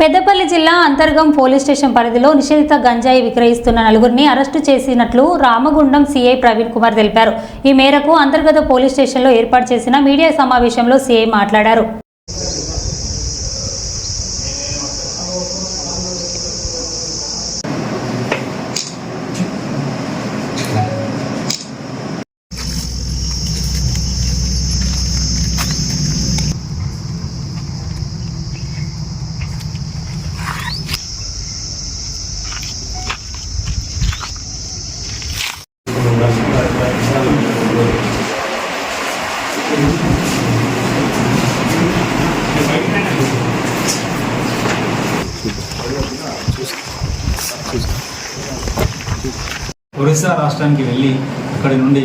పెద్దపల్లి జిల్లా Antargam police station పరిధిలో నిషేధిత గంజాయి విక్రయిస్తున్న నలుగురిని అరెస్టు చేసినట్లు రామగుండం సీఐ ప్రవీణ్ కుమార్ తెలిపారు. ఈ మేరకు అంతర్గత పోలీస్ స్టేషన్లో ఏర్పాటు చేసిన మీడియా సమావేశంలో సీఐ మాట్లాడారు. ఒరిస్సా రాష్ట్రానికి వెళ్ళి అక్కడి నుండి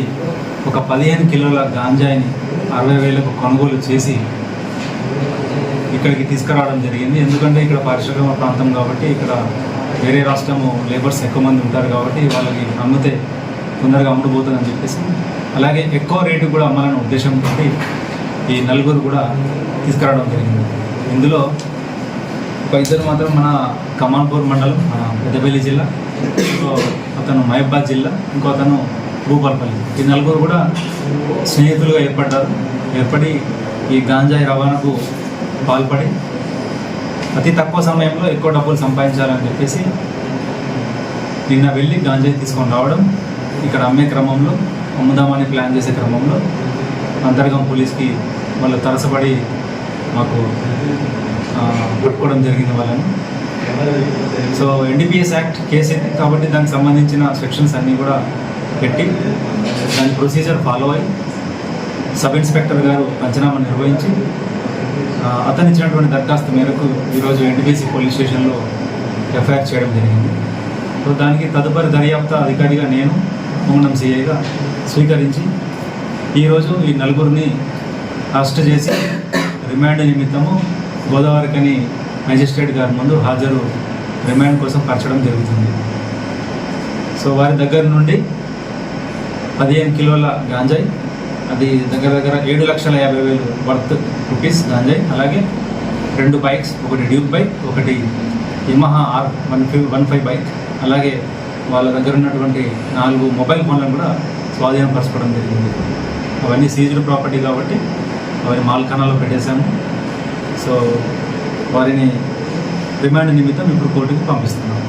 ఒక పదిహేను కిలోల గాంజాయిని అరవై వేలకు కొనుగోలు చేసి ఇక్కడికి తీసుకురావడం జరిగింది. ఎందుకంటే ఇక్కడ పరిశ్రమ ప్రాంతం కాబట్టి ఇక్కడ వేరే రాష్ట్రము లేబర్స్ ఎక్కువ మంది ఉంటారు కాబట్టి వాళ్ళకి అమ్మితే తొందరగా అమ్ముడుపోతుందని చెప్పేసి. అలాగే ఎక్కువ రేటు కూడా అమ్మాలనే ఉద్దేశంతో ఈ నలుగురు కూడా తీసుకురావడం జరిగింది. ఇందులో ఒక ఇద్దరు మాత్రం మన కమాన్పూర్ మండలం మన పెద్దపల్లి జిల్లా ఇంకో అతను మహబాద్ జిల్లా ఇంకో అతను భూపాలపల్లి. ఈ నలుగురు కూడా స్నేహితులుగా ఏర్పడ్డారు. ఏర్పడి ఈ గాంజాయి రవాణాకు పాల్పడి అతి తక్కువ సమయంలో ఎక్కువ డబ్బులు సంపాదించాలని చెప్పేసి నిన్న వెళ్ళి గాంజాయి తీసుకొని రావడం ఇక్కడ అమ్మే క్రమంలో అమ్ముదామని ప్లాన్ చేసే క్రమంలో అంతర్గం పోలీస్కి వాళ్ళు తరసపడి మాకు పట్టుకోవడం జరిగింది వాళ్ళని. సో ఎన్డీపీఎస్ యాక్ట్ కేసు కాబట్టి దానికి సంబంధించిన సెక్షన్స్ అన్నీ కూడా పెట్టి దాని ప్రొసీజర్ ఫాలో అయ్యి సబ్ ఇన్స్పెక్టర్ గారు పంచనామా నిర్వహించి అతను ఇచ్చినటువంటి దరఖాస్తు మేరకు ఈరోజు ఎన్టీపీసీ పోలీస్ స్టేషన్లో ఎఫ్ఐఆర్ చేయడం జరిగింది. సో దానికి తదుపరి దర్యాప్తు అధికారిగా నేను ముంగనం సిఐగా స్వీకరించి ఈరోజు ఈ నలుగురిని అరెస్ట్ చేసి రిమాండ్ నిమిత్తము గోదావరికని మేజిస్ట్రేట్ గారి ముందు హాజరు రిమాండ్ కోసం పరచడం జరుగుతుంది. సో వారి దగ్గర నుండి పదిహేను కిలోల గాంజాయి అది దగ్గర దగ్గర ఏడు లక్షల యాభై వేలు వర్త్ రూపీస్ గాంజాయి అలాగే రెండు బైక్స్ ఒకటి డ్యూక్ బైక్ ఒకటి Yamaha R one five one five bike అలాగే వాళ్ళ దగ్గర ఉన్నటువంటి నాలుగు మొబైల్ ఫోన్లను కూడా స్వాధీనపరచుకోవడం జరిగింది. అవన్నీ సీజ్డ్ ప్రాపర్టీ కాబట్టి అవన్నీ మాల్ఖానాలో పెట్టేశాము. సో వారిని రిమాండ్ నిమిత్తం ఇప్పుడు కోర్టుకి పంపిస్తున్నాం